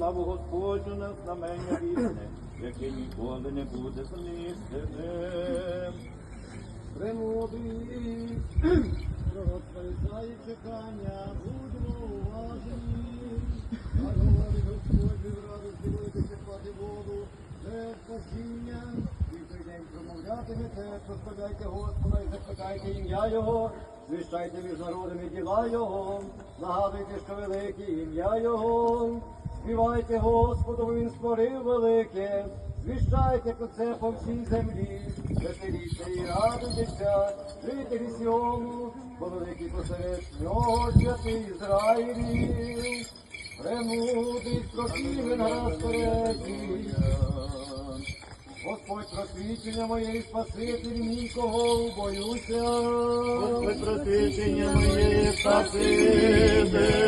славу Господню на знамення вічне, яке ніколи не буде знищене. Премудрий, розповідає чекання, будьмо уважні. А говорить Господь, від радості будете черпати воду, це спасіння. І в той день промовлятимете, прославляйте Господа і закликайте ім'я Його, звіщайте між народами діла Його, нагадуйте, що велике ім'я Його. Співайте Господу, Він створив велике, звіщайте про це по всій землі, веселіться і радуйтеся, жителі Сіону, бо великий посеред нього святий Ізраїлів. Премудрий прокимен розпорядні. Господь просвічення моє і спаситель мій, кого боюся. Господь просвічення моє, спаситель мій, Богу